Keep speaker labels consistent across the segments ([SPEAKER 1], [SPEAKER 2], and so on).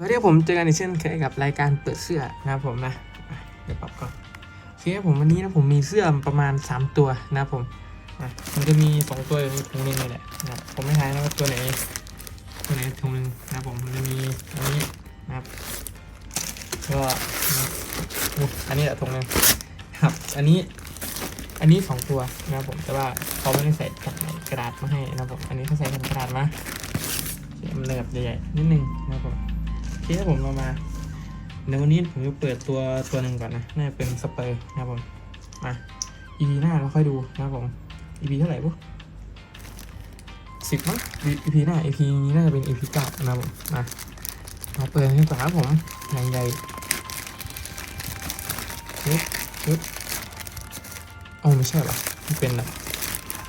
[SPEAKER 1] สวัสดีครับผมเจอกันอีกเช่นเคยกับรายการเปิดเสื้อนะครับผมนะเดี๋ยวปรับก่อนโอเคผมวันนี้นะผมมีเสื้อประมาณ 3 ตัวนะครับผมมันจะมี 2 ตัวอยู่ในถุงนึงนี่แหละนะผมไม่ทายนะว่าตัวไหนตัวไหนถุงนึงนะครับผมมันจะมีอันนี้นะครับก็นะอันนี้แหละถุงนึงครับ อันนี้อันนี้สองตัวนะครับผมแต่ว่าเขาไม่ได้ใส่กระดาษมาให้นะครับผมอันนี้เขาใส่กระดาษมาเขียมันเลยแบบใหญ่ๆนิดนึงนะครับผม เคครับผมเรามาในวันนี้ผมจะเปิดตัวตัวหนึ่งก่อนนะน่าจะเป็นสเปอร์นะครับผมมา EP หน้าเราค่อยดูนะครับผม EP เท่าไหร่ปุ๊บสิบมั้ง EP หน้า EP นี้น่าจะเป็น EP เก้านะครับผมมามาเปิดกันกว่าครับผมใหญ่ใหญ่ปึ๊บปึ๊บเอ๋อไม่ใช่หรอมันเป็นแบบ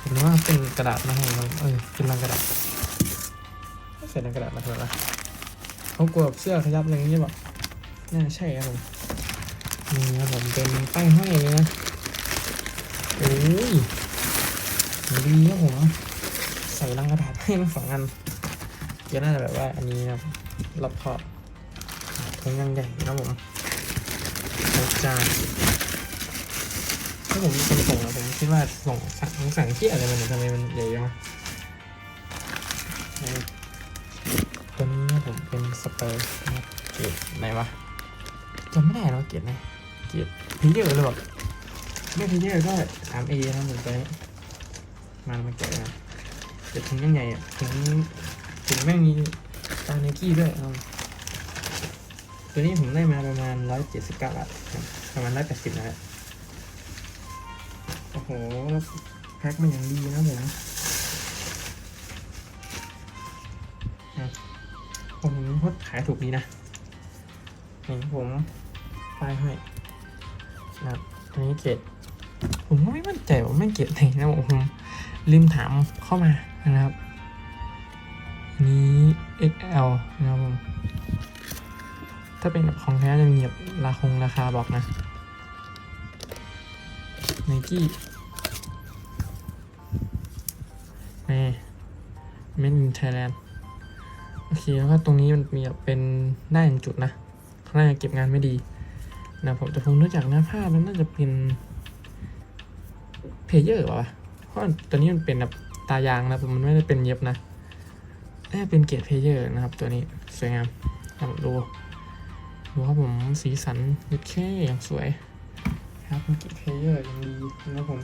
[SPEAKER 1] ผมนึกว่าเป็นกระดาษมาให้มันเออเป็นลังกระดาษใส่ลังกระดาษมาทำไมวะ เขากลัวเสื้อขยับอะไรอย่างนี้แบบน่าใช่ครับผมนี่ครับผมเป็นป้ายห้อยเลยนะโอ้ยดีครับผมใส่ลังกระดาษให้ทั้งสองอันก็น่าจะแบบว่าอันนี้นะครับรอบขอบถุงยังใหญ่นะครับผมใส่จานถ้าผมเป็นส่งนะผมคิดว่าส่งสั่งสั่งที่อะไรมันเนี่ยทำไมมันใหญ่จังวะ สเปอร์นะครับเกรไหนวะจำไม่ได้แล้วเกียรไหนเกียรพีเยอร์เลยแบบไม่พีเยอร์ก็สามเอนะผมตัวนี้มามาแกะนะเดี๋ยวถุงยังใหญ่อะถุงถุงแม่งมีตาไนกี้ด้วยเอาตัวนี้ผมได้มาประมาณร้อยเจ็ดสิบเก้าบาทครับประมาณร้อยแปดสิบนะฮะโอ้โห แล้วแพ็คมันอย่างดีนะผม ผมพดขายถูกนี้นะนี่ผมป้ายให้นะครับอันนี้เกรดผมก็ไม่มั่นใจว่าไม่งเกรดไหนนะผมลืมถามเข้ามานะครับ อันนี้ XL นะครับผมถ้าเป็นแบบของแท้จะมีแบบราคงราคาบอกนะไนกี้นี่ Made in Thailand โอเคแล้วก็ตรงนี้มันมีแบบเป็นได้หนึ่งจุดนะข้างล่าเก็บงานไม่ดีนะผมแต่ผมรู้จักหน้าผ้ามันน่าจะเป็นเพเยอร์วะเพราะตัวนี้มันเป็นแบบตายางนะผมมันไม่ได้เป็นเย็บนะน่าเป็นเกรดเพเยอร์นะครับ ตัวนี้สวยงามครับดูดูครับผมสีสันยุดแค่อย่างสวยครับเป็นเกรดเพเยอร์ยังดีนะผม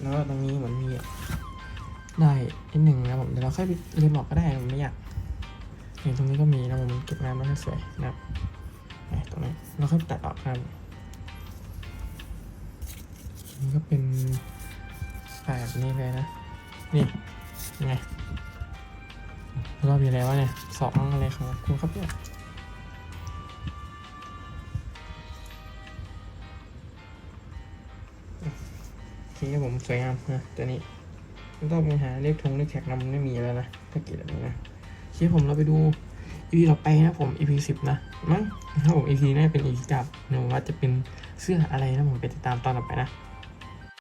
[SPEAKER 1] แล้วตรงนี้เหมือนมี ได้นิดหนึ่งนะผมเดี๋ยวเราค่อยไปเรียนบอกก็ได้ผมไม่อยากเห็นตรงนี้ก็มีนะผมเก็บงานมาให้สวยนะครับตรงนี้เราค่อยตัดออกครับนี่ก็เป็นแบบนี้เลยนะ นี่ยังไงรอบอยู่แล้วเนี่ยสองอะไรของคุณครับเนี่ยโอเคผมสวยงามนะตัวนี้ ต้องไปหาเลขทงเลขแท็กนำไม่มีแล้วนะถ้าเกิดแบบนี้นะโอเคผมเราไปดู EP ต่อไปนะผม EP สิบนะมั้งถ้าผม EP น่าจะเป็น EP กับหนูว่าจะเป็นเสื้ออะไรนะผมไปติดตามตอนต่อไปนะ